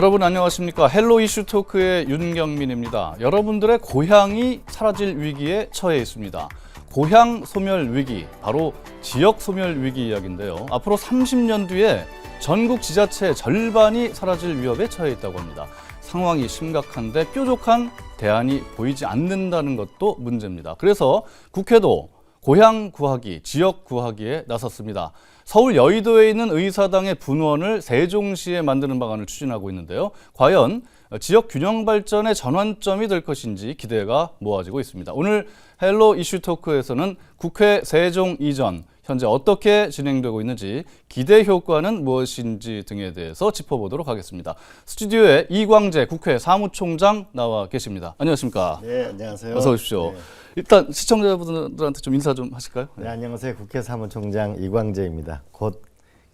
여러분 안녕하십니까 헬로 이슈 토크의 윤경민입니다. 여러분들의 고향이 사라질 위기에 처해 있습니다. 고향 소멸 위기, 바로 지역 소멸 위기 이야기인데요. 앞으로 30년 뒤에 전국 지자체 절반이 사라질 위협에 처해 있다고 합니다. 상황이 심각한데 뾰족한 대안이 보이지 않는다는 것도 문제입니다. 그래서 국회도 고향 구하기, 지역 구하기에 나섰습니다. 서울 여의도에 있는 의사당의 분원을 세종시에 만드는 방안을 추진하고 있는데요. 과연 지역 균형 발전의 전환점이 될 것인지 기대가 모아지고 있습니다. 오늘 헬로 이슈 토크에서는 국회 세종 이전 현재 어떻게 진행되고 있는지 기대 효과는 무엇인지 등에 대해서 짚어보도록 하겠습니다. 스튜디오에 이광재 국회 사무총장 나와 계십니다. 안녕하십니까? 네, 안녕하세요. 어서 오십시오. 네. 일단 시청자분들한테 좀 인사 좀 하실까요? 네, 안녕하세요. 국회 사무총장 이광재입니다. 곧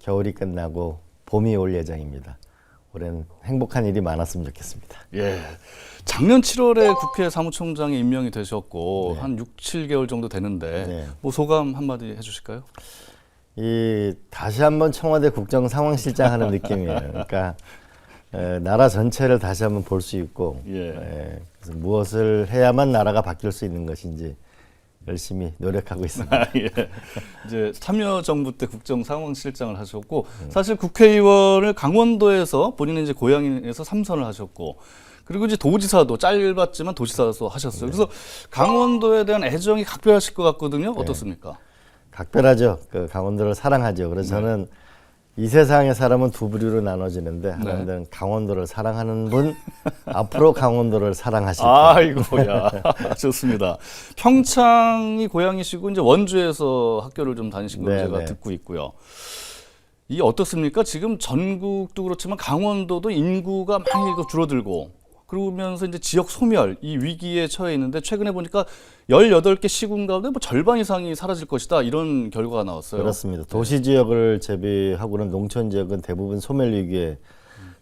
겨울이 끝나고 봄이 올 예정입니다. 올해는 행복한 일이 많았으면 좋겠습니다. 예. 작년 7월에 국회 사무총장에 임명이 되셨고 네. 한 6, 7개월 정도 되는데 네. 뭐 소감 한마디 해주실까요? 이 다시 한번 청와대 국정 상황실장 하는 느낌이에요. 그러니까 에, 나라 전체를 다시 한번 볼 수 있고 예. 에, 무엇을 해야만 나라가 바뀔 수 있는 것인지 열심히 노력하고 있습니다. 예. 이제 참여 정부 때 국정 상황실장을 하셨고 사실 국회의원을 강원도에서 본인은 이제 고향에서 삼선을 하셨고 그리고 이제 도지사도 짧았지만 도지사도 하셨어요. 그래서 강원도에 대한 애정이 각별하실 것 같거든요. 어떻습니까? 각별하죠. 그 강원도를 사랑하죠. 그래서 저는 이 세상의 사람은 두 부류로 나눠지는데 하나는 강원도를 사랑하는 분, 앞으로 강원도를 사랑하실 분. 아이고야 좋습니다. 평창이 고향이시고 이제 원주에서 학교를 좀 다니신 걸로 네, 제가 네. 듣고 있고요. 이 어떻습니까? 지금 전국도 그렇지만 강원도도 인구가 많이 그 줄어들고 그러면서 이제 지역 소멸 이 위기에 처해 있는데 최근에 보니까 18개 시군 가운데 뭐 절반 이상이 사라질 것이다 이런 결과가 나왔어요. 그렇습니다. 도시 지역을 제비하고는 농촌 지역은 대부분 소멸 위기에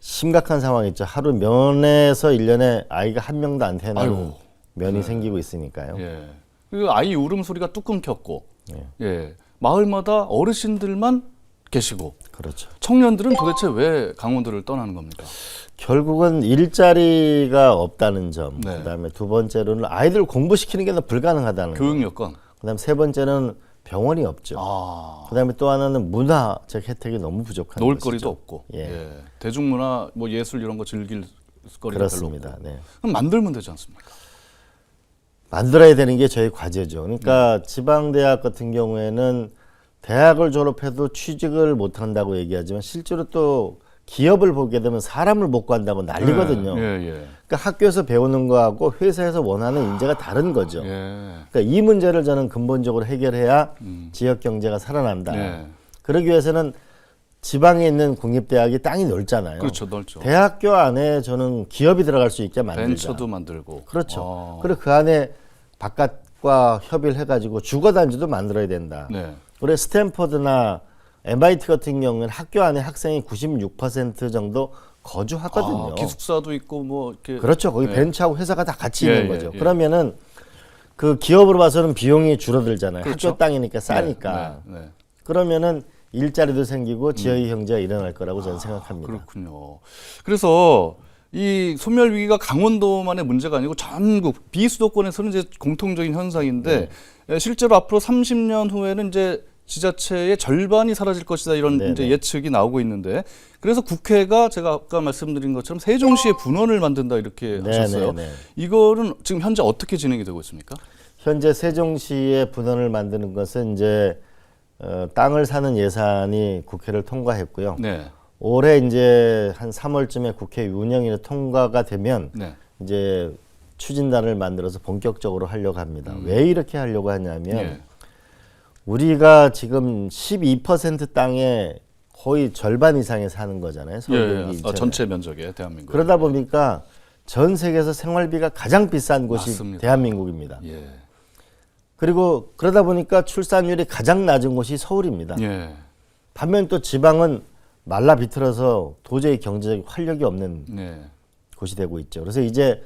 심각한 상황이 있죠. 하루 면에서 일년에 아이가 한 명도 안 태어나는 아이고. 면이 생기고 있으니까요. 예. 그 아이 울음소리가 뚝 끊겼고 예. 예. 마을마다 어르신들만 계시고 그렇죠. 청년들은 도대체 왜 강원도를 떠나는 겁니까? 결국은 일자리가 없다는 점, 네. 그다음에 두 번째로는 아이들 공부시키는 게 너무 불가능하다는 거, 교육 여건. 그다음 세 번째는 병원이 없죠. 아, 그다음에 또 하나는 문화적 혜택이 너무 부족한 놀 것이죠. 거리도 없고. 예. 예. 대중문화, 뭐 예술 이런 거 즐길 거리가 그렇습니다. 별로 없고. 네. 그럼 만들면 되지 않습니까? 만들어야 되는 게 저희 과제죠. 그러니까 지방 대학 같은 경우에는 대학을 졸업해도 취직을 못 한다고 얘기하지만 실제로 또 기업을 보게 되면 사람을 못 구한다고 난리거든요. 예, 예. 그러니까 학교에서 배우는 거하고 회사에서 원하는 인재가 다른 거죠. 예. 그러니까 이 문제를 저는 근본적으로 해결해야 지역 경제가 살아난다. 네. 그러기 위해서는 지방에 있는 국립대학이 땅이 넓잖아요. 그렇죠, 넓죠. 대학교 안에 저는 기업이 들어갈 수 있게 만들자. 벤처도 만들고. 그렇죠. 아, 그리고 그 안에 바깥과 협의를 해가지고 주거단지도 만들어야 된다. 네. 그래 스탠퍼드나 MIT 같은 경우는 학교 안에 학생이 96% 정도 거주하거든요. 아, 기숙사도 있고 뭐 이렇게 그렇죠. 거기 네. 벤처하고 회사가 다 같이 예, 있는 예, 거죠. 예. 그러면은 그 기업으로 봐서는 비용이 줄어들잖아요. 그렇죠. 학교 땅이니까 싸니까. 네, 네. 그러면은 일자리도 생기고 지역의 경제가 일어날 거라고 저는 생각합니다. 그렇군요. 그래서 이 소멸 위기가 강원도만의 문제가 아니고 전국 비수도권에서는 이제 공통적인 현상인데 네. 에, 실제로 앞으로 30년 후에는 이제 지자체의 절반이 사라질 것이다 이런 네, 이제 네. 예측이 나오고 있는데 그래서 국회가 제가 아까 말씀드린 것처럼 세종시의 분원을 만든다 이렇게 네, 하셨어요. 이거는 지금 현재 어떻게 진행이 되고 있습니까? 현재 세종시의 분원을 만드는 것은 이제 어, 땅을 사는 예산이 국회를 통과했고요. 네, 올해 이제 한 3월쯤에 국회 운영위로 통과가 되면 네, 이제 추진단을 만들어서 본격적으로 하려고 합니다. 왜 이렇게 하려고 하냐면 음. 예. 우리가 지금 12% 땅에 거의 절반 이상에 사는 거잖아요. 예, 서울 예. 아. 전체 면적에 대한민국. 그러다 보니까 전 세계에서 생활비가 가장 비싼 곳이 맞습니다. 대한민국입니다. 예, 그리고 그러다 보니까 출산율이 가장 낮은 곳이 서울입니다. 예, 반면 또 지방은 말라 비틀어서 도저히 경제적 활력이 없는 네, 곳이 되고 있죠. 그래서 이제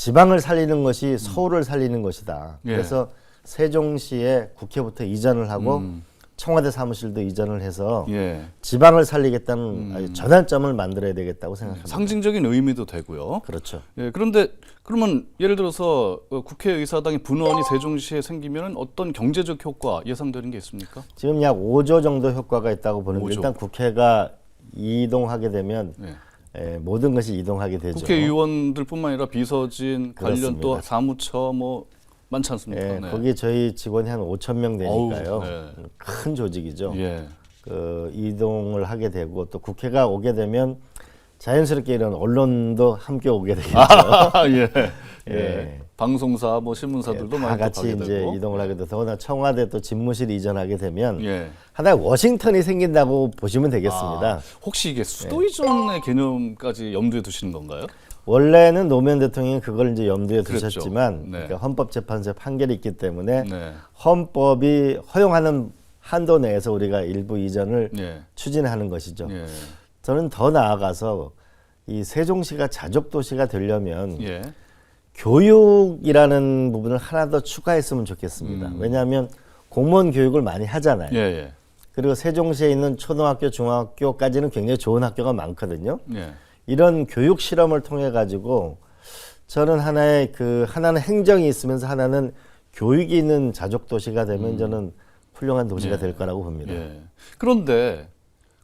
지방을 살리는 것이 서울을 살리는 것이다. 예. 그래서 세종시에 국회부터 이전을 하고 음. 청와대 사무실도 이전을 해서 예. 지방을 살리겠다는 아주 전환점을 만들어야 되겠다고 생각합니다. 상징적인 의미도 되고요. 그렇죠. 예, 그런데 그러면 예를 들어서 어, 국회의사당의 분원이 세종시에 생기면 어떤 경제적 효과 예상되는 게 있습니까? 지금 약 5조 정도 효과가 있다고 보는데 5조. 일단 국회가 이동하게 되면 예. 에, 모든 것이 이동하게 되죠. 국회의원들뿐만 아니라 비서진 관련 또 그렇습니다. 사무처 뭐 많지 않습니까? 예, 네. 거기 저희 직원이 한 5천 명 되니까요. 어우, 네. 큰 조직이죠. 예. 그 이동을 하게 되고 또 국회가 오게 되면 자연스럽게 이런 언론도 함께 오게 되겠죠. 아, 예. 예. 예. 방송사 뭐 신문사들도 다 많이 또 같이 이제 되고. 이동을 하게 돼서 더구나 청와대 또 집무실 이전하게 되면 예. 하나의 워싱턴이 생긴다고 보시면 되겠습니다. 아, 혹시 이게 수도 이전의 개념까지 염두에 두시는 건가요? 원래는 노무현 대통령이 그걸 이제 염두에 그랬죠. 두셨지만 네. 그러니까 헌법재판소의 판결이 있기 때문에 네. 헌법이 허용하는 한도 내에서 우리가 일부 이전을 예. 추진하는 것이죠. 예. 저는 더 나아가서 이 세종시가 자족 도시가 되려면 예. 교육이라는 부분을 하나 더 추가했으면 좋겠습니다. 왜냐하면 공무원 교육을 많이 하잖아요. 음. 예. 예. 그리고 세종시에 있는 초등학교, 중학교까지는 굉장히 좋은 학교가 많거든요. 예. 이런 교육 실험을 통해 가지고 저는 하나의 그 하나는 행정이 있으면서 하나는 교육이 있는 자족 도시가 되면 저는 훌륭한 도시가 될 거라고 봅니다. 음. 예. 그런데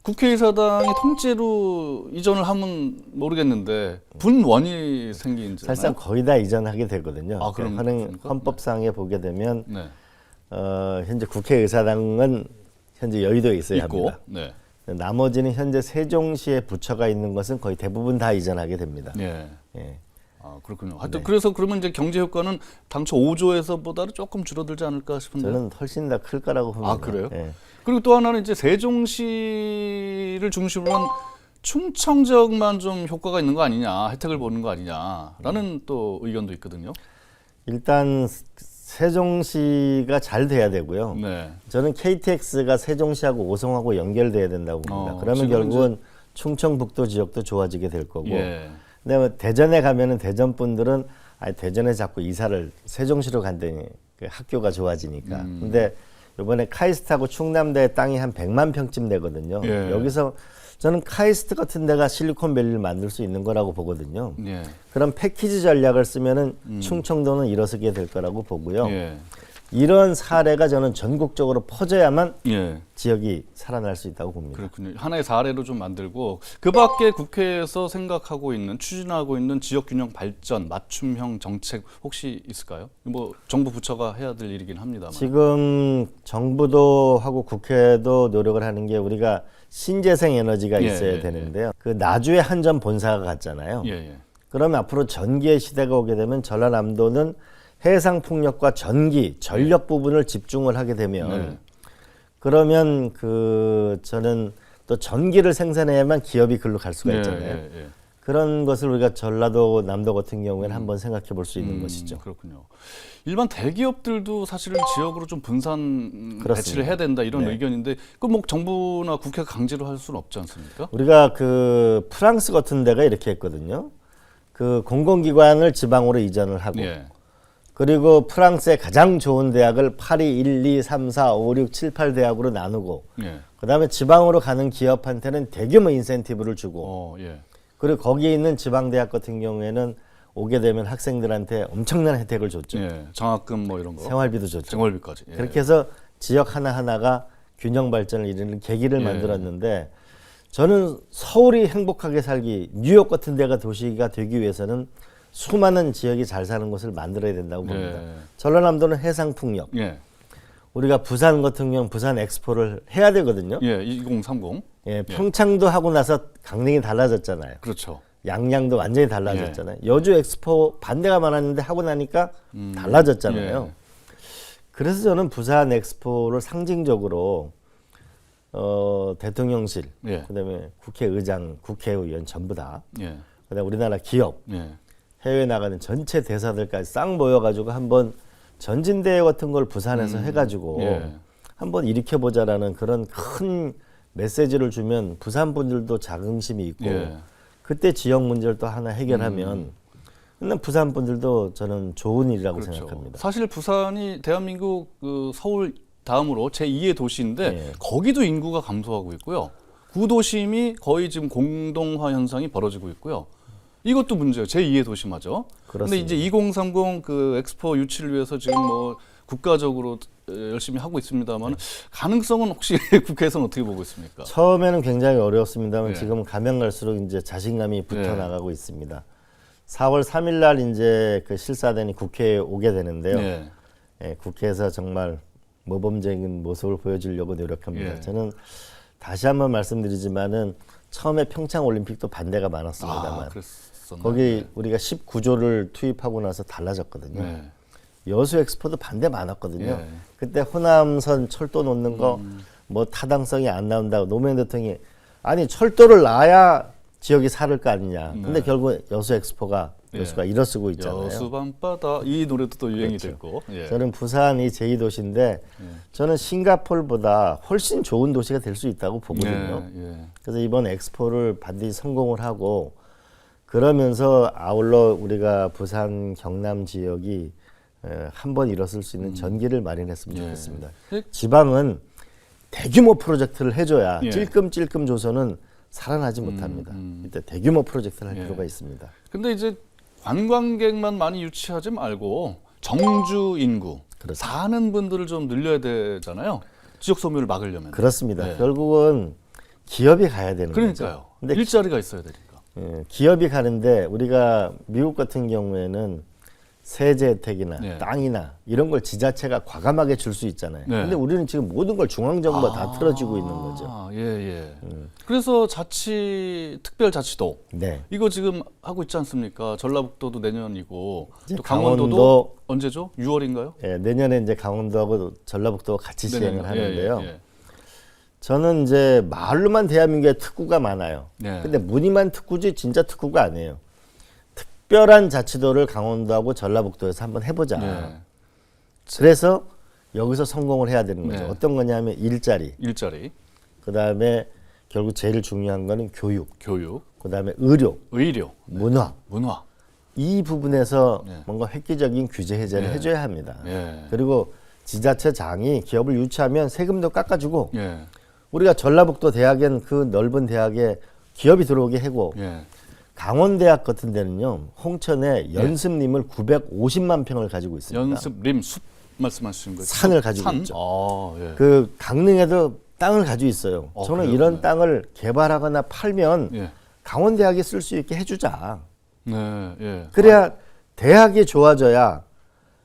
국회의사당이 통째로 이전을 하면 모르겠는데 분원이 생기잖아요. 사실상 거의 다 이전하게 되거든요. 아, 그럼 하는 그렇습니까? 헌법상에 보게 되면 네. 어, 현재 국회의사당은 현재 여의도에 있어야 있고. 합니다. 네. 나머지는 현재 세종시에 부처가 있는 것은 거의 대부분 다 이전하게 됩니다. 예. 예. 아 그렇군요. 네. 하여튼 그래서 그러면 이제 경제 효과는 당초 5조에서보다는 조금 줄어들지 않을까 싶은데. 저는 훨씬 더 클 거라고 봅니다. 아 그래요? 예. 그리고 또 하나는 이제 세종시를 중심으로 한 충청 지역만 좀 효과가 있는 거 아니냐, 혜택을 보는 거 아니냐라는 또 의견도 있거든요. 일단 세종시가 잘 돼야 되고요. 네. 저는 KTX가 세종시하고 오송하고 연결돼야 된다고 봅니다. 어, 그러면 결국은 충청북도 지역도 좋아지게 될 거고. 예. 근데 뭐 대전에 가면은 대전 분들은 아 대전에 자꾸 이사를 세종시로 간다니 그 학교가 좋아지니까. 음. 근데 이번에 카이스트하고 충남대 땅이 한 100만 평쯤 되거든요. 예. 여기서 저는 카이스트 같은 데가 실리콘밸리를 만들 수 있는 거라고 보거든요. 예. 그런 패키지 전략을 쓰면은 충청도는 일어서게 될 거라고 보고요. 음. 예. 이런 사례가 저는 전국적으로 퍼져야만 예. 지역이 살아날 수 있다고 봅니다. 그렇군요. 하나의 사례로 좀 만들고 그 밖에 국회에서 생각하고 있는 추진하고 있는 지역 균형 발전 맞춤형 정책 혹시 있을까요? 뭐 정부 부처가 해야 될 일이긴 합니다만. 지금 정부도 하고 국회도 노력을 하는 게 우리가 신재생 에너지가 예, 있어야 예, 되는데요. 그 나주에 한전 본사가 갔잖아요. 예, 예. 그러면 앞으로 전기의 시대가 오게 되면 전라남도는 해상 풍력과 전기, 전력 부분을 집중을 하게 되면 네. 그러면 그 저는 또 전기를 생산해야만 기업이 글로 갈 수가 예, 있잖아요. 예, 예. 그런 것을 우리가 전라도 남도 같은 경우에는 한번 생각해 볼 수 있는 음, 것이죠. 그렇군요. 일반 대기업들도 사실은 지역으로 좀 분산 그렇습니다. 배치를 해야 된다 이런 네. 의견인데 그뭐 정부나 국회가 강제로 할 수는 없지 않습니까? 우리가 그 프랑스 같은 데가 이렇게 했거든요. 그 공공기관을 지방으로 이전을 하고 예. 그리고 프랑스의 가장 좋은 대학을 파리 1, 2, 3, 4, 5, 6, 7, 8 대학으로 나누고 예. 그다음에 지방으로 가는 기업한테는 대규모 인센티브를 주고 어, 예. 그리고 거기에 있는 지방 대학 같은 경우에는 오게 되면 학생들한테 엄청난 혜택을 줬죠. 예. 장학금 뭐 이런 거. 생활비도 줬죠. 생활비까지. 예. 그렇게 해서 지역 하나하나가 균형 발전을 이루는 계기를 예. 만들었는데 저는 서울이 행복하게 살기 뉴욕 같은 데가 도시가 되기 위해서는 수많은 지역이 잘 사는 곳을 만들어야 된다고 봅니다. 예. 전라남도는 해상 풍력. 예. 우리가 부산 같은 경우 부산 엑스포를 해야 되거든요. 예. 2030. 예, 평창도 하고 나서 강릉이 달라졌잖아요. 그렇죠. 양양도 완전히 달라졌잖아요. 여주 엑스포 반대가 많았는데 하고 나니까 달라졌잖아요. 예. 그래서 저는 부산 엑스포를 상징적으로 어, 대통령실, 예. 그다음에 국회의장, 국회의원 전부 다, 예. 그다음에 우리나라 기업, 예. 해외 나가는 전체 대사들까지 싹 모여가지고 한번 전진대회 같은 걸 부산에서 해가지고 예. 한번 일으켜 보자라는 그런 큰 메시지를 주면 부산 분들도 자긍심이 있고 예. 음. 그때 지역 문제를 또 하나 해결하면 그냥 부산 분들도 저는 좋은 일이라고 그렇죠. 생각합니다. 사실 부산이 대한민국 그 서울 다음으로 제 2의 도시인데 예. 거기도 인구가 감소하고 있고요. 구도심이 거의 지금 공동화 현상이 벌어지고 있고요. 이것도 문제예요. 제 2의 도시마저. 그런데 이제 2030 그 엑스포 유치를 위해서 지금 뭐 국가적으로 열심히 하고 있습니다만 네. 가능성은 혹시 국회에서는 어떻게 보고 있습니까? 처음에는 굉장히 어려웠습니다만 예. 지금 가면 갈수록 이제 자신감이 붙어 예. 나가고 있습니다. 4월 3일 날 이제 그 실사단이 국회에 오게 되는데요. 네. 예, 국회에서 정말 모범적인 모습을 보여주려고 노력합니다. 예. 저는 다시 한번 말씀드리지만은 처음에 평창 올림픽도 반대가 많았습니다만 아, 그랬었나? 거기 우리가 19조를 투입하고 나서 달라졌거든요. 네. 여수 엑스포도 반대 많았거든요. 예. 음. 그때 호남선 철도 놓는 거 뭐 타당성이 안 나온다고 노무현 대통령이 아니 철도를 놔야 지역이 살을 거 아니냐. 근데 결국 여수 엑스포가 예. 여수가 일어서고 있잖아요. 여수 밤바다 이 노래도 또 유행이 됐고. 예. 저는 부산이 제2도시인데 저는 싱가폴보다 훨씬 좋은 도시가 될 수 있다고 보거든요. 예, 예. 그래서 이번 엑스포를 반드시 성공을 하고 그러면서 아울러 우리가 부산 경남 지역이 한 번 일어설 수 있는 전기를 마련했으면 음. 예. 좋겠습니다. 예. 지방은 대규모 프로젝트를 해줘야 예. 음, 찔끔찔끔 조선은 살아나지 못합니다. 이때 대규모 프로젝트를 할 예. 필요가 있습니다. 근데 이제 관광객만 많이 유치하지 말고 정주 인구 그렇습니다. 사는 분들을 좀 늘려야 되잖아요. 지역 소멸을 막으려면. 그렇습니다. 네. 결국은 기업이 가야 되는 그러니까요. 거죠. 근데 일자리가 있어야 되니까. 예, 기업이 가는데 우리가 미국 같은 경우에는 세제 혜택이나 네. 땅이나 이런 걸 지자체가 과감하게 줄 수 있잖아요. 네. 근데 우리는 지금 모든 걸 중앙 정부가 다 틀어지고 있는 거죠. 아, 예, 예. 음. 그래서 자치 특별자치도 네. 이거 지금 하고 있지 않습니까? 전라북도도 내년이고 또 강원도도 강원도 언제죠? 6월인가요? 예, 내년에 이제 강원도하고 전라북도가 같이 시행을 하는데요. 예, 예. 저는 이제 말로만 대한민국에 특구가 많아요. 네. 근데 무늬만 특구지 진짜 특구가 아니에요. 특별한 자치도를 강원도하고 전라북도에서 한번 해보자. 네. 그래서 여기서 성공을 해야 되는 거죠. 네. 어떤 거냐면 일자리, 일자리, 그 다음에 결국 제일 중요한 거는 교육, 교육, 그 다음에 의료, 의료, 문화 문화. 이 부분에서 네. 뭔가 획기적인 규제 해제를 네. 해줘야 합니다. 예. 그리고 지자체장이 기업을 유치하면 세금도 깎아주고 예. 우리가 전라북도 대학엔 그 넓은 대학에 기업이 들어오게 하고 예. 강원대학 같은 데는요 홍천에 연습림을 950만 평을 가지고 있습니다. 연습 림 숲 말씀하시는 거죠? 산을 가지고 산? 있죠. 아, 예. 그 강릉에도 땅을 가지고 있어요. 어, 저는 그래요? 이런 네. 땅을 개발하거나 팔면 예. 강원대학이 쓸수 있게 해주자. 네, 예. 그래야 대학이 좋아져야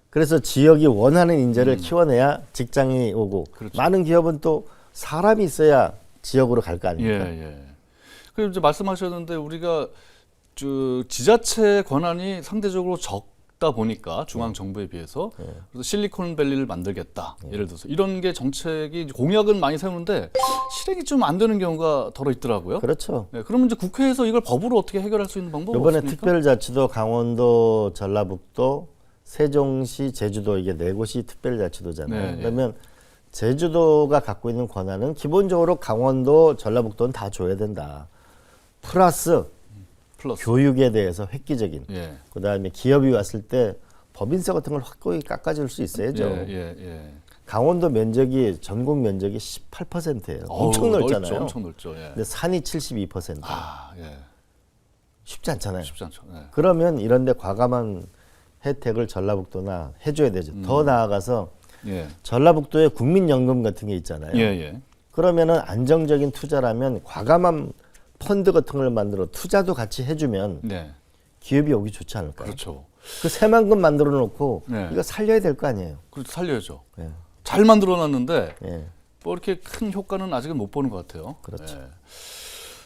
그래서 지역이 원하는 인재를 키워내야 직장이 오고 음. 그렇죠. 많은 기업은 또 사람이 있어야 지역으로 갈거 예, 아닙니까? 예. 그리고 이제 말씀하셨는데 우리가 저 지자체 권한이 상대적으로 적다 보니까 중앙 정부에 비해서 네. 그래서 실리콘밸리를 만들겠다. 예를 들어서 이런 게 정책이 공약은 많이 세우는데 실행이 좀 안 되는 경우가 덜어 있더라고요. 그렇죠. 네, 그러면 이제 국회에서 이걸 법으로 어떻게 해결할 수 있는 방법 이번에 없습니까? 특별자치도 강원도, 전라북도, 세종시, 제주도 이게 네 곳이 특별자치도잖아요. 네, 예. 그러면 제주도가 갖고 있는 권한은 기본적으로 강원도, 전라북도는 다 줘야 된다. 플러스 플러스. 교육에 대해서 획기적인. 예. 그다음에 기업이 왔을 때 법인세 같은 걸 확고히 깎아줄 수 있어야죠. 예, 예, 예. 강원도 면적이 전국 면적이 18%예요. 엄청 어우, 넓잖아요. 넓죠, 엄청 넓죠. 예. 근데 산이 72%. 아, 예. 쉽지 않잖아요. 쉽지 않죠. 예. 그러면 이런데 과감한 혜택을 전라북도나 해줘야 되죠. 음. 더 나아가서 예. 전라북도에 국민연금 같은 게 있잖아요. 예, 예. 그러면은 안정적인 투자라면 과감한 펀드 같은 걸 만들어 투자도 같이 해주면 네. 기업이 오기 좋지 않을까요? 그렇죠. 그 새만금 만들어 놓고 네. 이거 살려야 될 거 아니에요. 그렇죠. 살려야죠. 예. 잘 만들어 놨는데 예. 뭐 이렇게 큰 효과는 아직은 못 보는 것 같아요. 그렇죠. 예.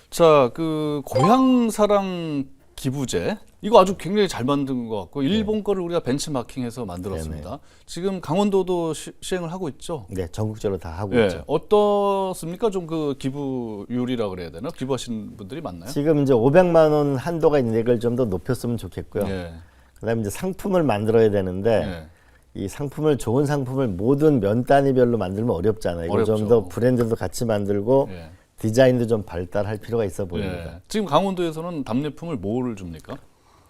자, 그 고향 사랑 기부제 이거 아주 굉장히 잘 만든 것 같고 일본 거를 우리가 벤치마킹해서 만들었습니다. 지금 강원도도 시, 시행을 하고 있죠. 네, 전국적으로 다 하고 예, 있죠. 어떻습니까? 좀 그 기부율이라 그래야 되나? 기부하신 분들이 많나요? 지금 이제 500만 원 한도가 있는데 이걸 좀 더 높였으면 좋겠고요. 예, 그다음에 이제 상품을 만들어야 되는데 예. 이 상품을 좋은 상품을 모든 면 단위별로 만들면 어렵잖아요. 이거 좀. 더 브랜드도 같이 만들고 예. 디자인도 좀 발달할 필요가 있어 보입니다. 예. 지금 강원도에서는 답례품을 뭐를 줍니까?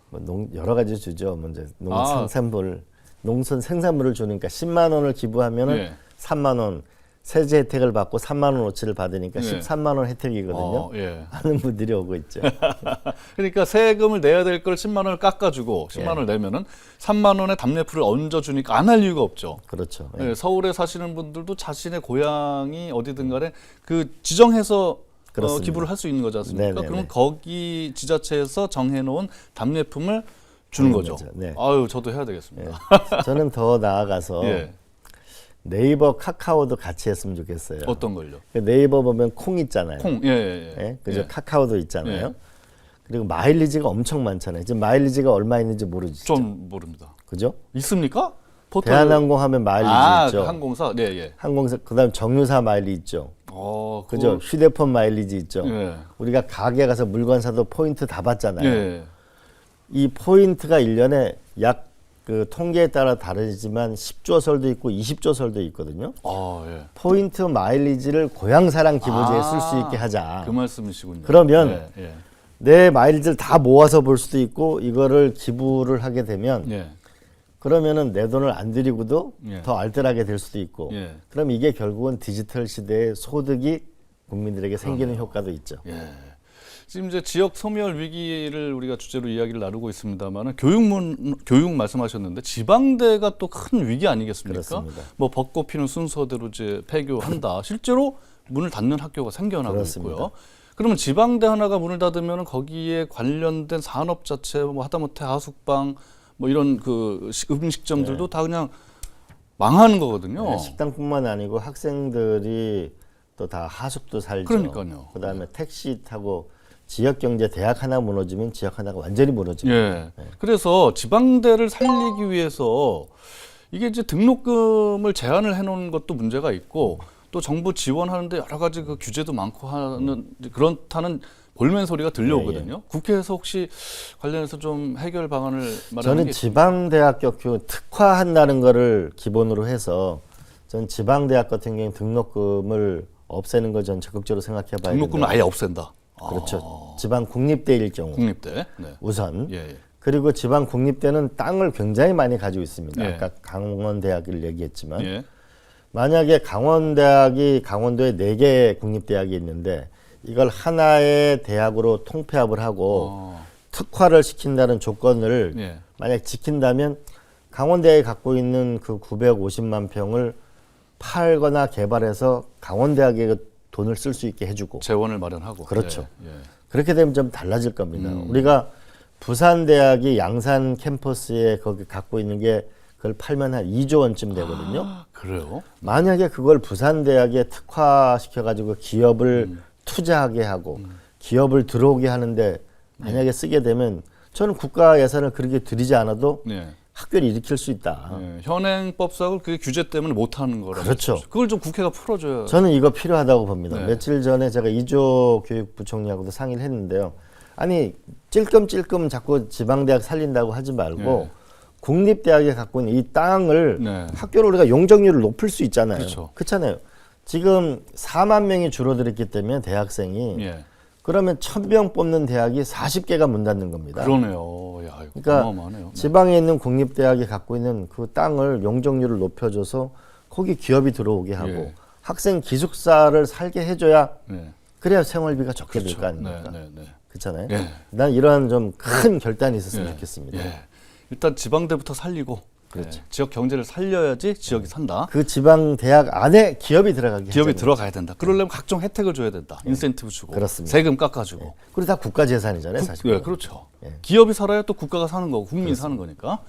뭐 농, 여러 가지 주죠. 먼저 아. 농산물, 농촌 생산물을 주니까 10만 원을 기부하면은 예. 3만 원 세제 혜택을 받고 3만 원어치를 받으니까 예. 13만 원 혜택이거든요. 어, 예. 하는 분들이 오고 있죠. 그러니까 세금을 내야 될 걸 10만 원을 깎아주고 10만 예. 원을 내면은 3만 원의 답례프를 얹어주니까 안 할 이유가 없죠. 그렇죠. 예. 예, 서울에 사시는 분들도 자신의 고향이 어디든 간에 그 지정해서 어, 그렇습니다. 기부를 할 수 있는 거지 않습니까? 네네네. 그러면 거기 지자체에서 정해놓은 답례품을 주는 거죠. 거죠. 네. 아유, 저도 해야 되겠습니다. 저는 더 나아가서 예. 네이버 카카오도 같이 했으면 좋겠어요. 어떤 걸요? 그 네이버 보면 콩 있잖아요. 콩, 예, 예, 예. 예? 그죠? 예. 카카오도 있잖아요. 예. 그리고 마일리지가 엄청 많잖아요. 지금 마일리지가 얼마 있는지 모르죠. 좀 모릅니다. 그죠? 있습니까? 포털 대한항공 하면 마일리지 아, 있죠. 그 항공사, 네, 예. 항공사 그다음 정유사 마일리 있죠. 어, 그죠? 휴대폰 마일리지 있죠. 예. 우리가 가게 가서 물건 사도 포인트 다 받잖아요. 예. 이 포인트가 일년에 약 그 통계에 따라 다르지만 10조 설도 있고 20조 설도 있거든요. 아, 예. 포인트 마일리지를 고향사랑 기부제에 아, 쓸수 있게 하자. 그 말씀이시군요. 그러면 예, 예. 내 마일리지를 다 모아서 볼 수도 있고 이거를 기부를 하게 되면 예. 그러면은 내 돈을 안 들이고도 예. 더 알뜰하게 될 수도 있고 예. 그럼 이게 결국은 디지털 시대의 소득이 국민들에게 생기는 효과도 있죠. 예. 지금 이제 지역 소멸 위기를 우리가 주제로 이야기를 나누고 있습니다만은 교육문 교육 말씀하셨는데 지방대가 또 큰 위기 아니겠습니까? 그렇습니다. 뭐 벚꽃 피는 순서대로 이제 폐교한다. 실제로 문을 닫는 학교가 생겨나고 그렇습니다. 있고요. 그러면 지방대 하나가 문을 닫으면 거기에 관련된 산업 자체 뭐 하다못해 하숙방 뭐 이런 그 시- 음식점들도 다 그냥 망하는 거거든요. 네, 식당뿐만 아니고 학생들이 또 다 하숙도 살죠. 그러니까요. 그다음에 택시 타고 지역 경제 대학 하나 무너지면 지역 하나가 완전히 무너집니다. 예. 그래서 지방대를 살리기 위해서 이게 이제 등록금을 제한을 해놓은 것도 문제가 있고 또 정부 지원하는데 여러 가지 그 규제도 많고 하는 그렇다는 볼멘 소리가 들려오거든요. 국회에서 혹시 관련해서 좀 해결 방안을 마련하는 저는 게 지방 대학교 교 특화한다는 거를 기본으로 해서 전 지방 대학 같은 경우에 등록금을 없애는 걸 전 적극적으로 생각해 봐야 등록금을. 아예 없앤다. 그렇죠. 지방 국립대일 경우 국립대. 네. 우선 예, 예. 그리고 지방 국립대는 땅을 굉장히 많이 가지고 있습니다. 예. 아까 강원 대학을 얘기했지만 예. 만약에 강원 대학이 강원도에 네 개 국립 대학이 있는데 이걸 하나의 대학으로 통폐합을 하고 어, 특화를 시킨다는 조건을 예. 만약 지킨다면 강원대에 갖고 있는 그 950만 평을 팔거나 개발해서 강원대학에 그 돈을 쓸 수 있게 해주고 재원을 마련하고. 그렇죠. 예, 예. 그렇게 되면 좀 달라질 겁니다. 음. 우리가 부산 대학이 양산 캠퍼스에 거기 갖고 있는 게 그걸 팔면 한 2조 원쯤 되거든요. 아, 그래요? 만약에 그걸 부산 대학에 특화시켜 가지고 기업을 음. 투자하게 하고 기업을 들어오게 하는데 만약에 쓰게 되면 저는 국가 예산을 그렇게 들이지 않아도 네. 학교를 일으킬 수 있다. 예. 현행법상은 그 규제 때문에 못하는 거라고. 그렇죠. 그걸 좀 국회가 풀어줘야. 저는 이거 필요하다고 봅니다. 네. 며칠 전에 제가 이조 교육부총리하고도 상의를 했는데요. 아니 찔끔찔끔 자꾸 지방대학 살린다고 하지 말고 네. 국립대학에 갖고 있는 이 땅을 네. 학교로 우리가 용적률을 높일 수 있잖아요. 그렇죠. 그렇잖아요. 지금 4만 명이 줄어들었기 때문에 대학생이 예. 그러면 1000명 뽑는 대학이 40개가 문 닫는 겁니다. 그러네요. 야, 이거 그러니까 어마어마하네요. 지방에 있는 국립대학이 갖고 있는 그 땅을 용적률을 높여줘서 거기 기업이 들어오게 하고 예. 학생 기숙사를 살게 해줘야 네. 그래야 생활비가 적게 들 그렇죠. 거 아닙니까? 네, 네, 네. 그렇잖아요. 예. 난 이러한 좀 큰 결단이 있었으면 예. 좋겠습니다. 예. 일단 지방대부터 살리고 그렇죠. 예. 지역 경제를 살려야지 지역이 산다. 그 지방 대학 안에 기업이 들어가게 기업이 하자는 들어가야 된다. 그러려면 각종 혜택을 줘야 된다. 인센티브 주고 그렇습니다. 세금 깎아주고. 그리고 다 국가 재산이잖아요, 사실. 예, 그렇죠. 기업이 살아야 또 국가가 사는 거고 국민이 사는 거니까.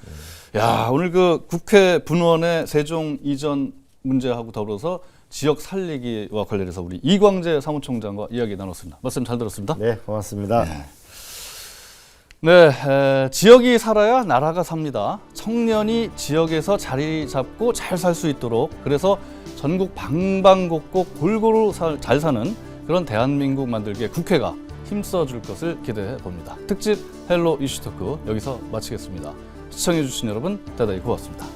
야, 오늘 그 국회 분원의 세종 이전 문제하고 더불어서 지역 살리기와 관련해서 우리 이광재 사무총장과 이야기 나눴습니다. 말씀 잘 들었습니다. 네, 고맙습니다. 네, 에, 지역이 살아야 나라가 삽니다. 청년이 지역에서 자리 잡고 잘 살 수 있도록 그래서 전국 방방곡곡 골고루 살- 잘 사는 그런 대한민국 만들기에 국회가 힘써 줄 것을 기대해 봅니다. 특집 헬로 이슈 토크 여기서 마치겠습니다. 시청해 주신 여러분 대단히 고맙습니다.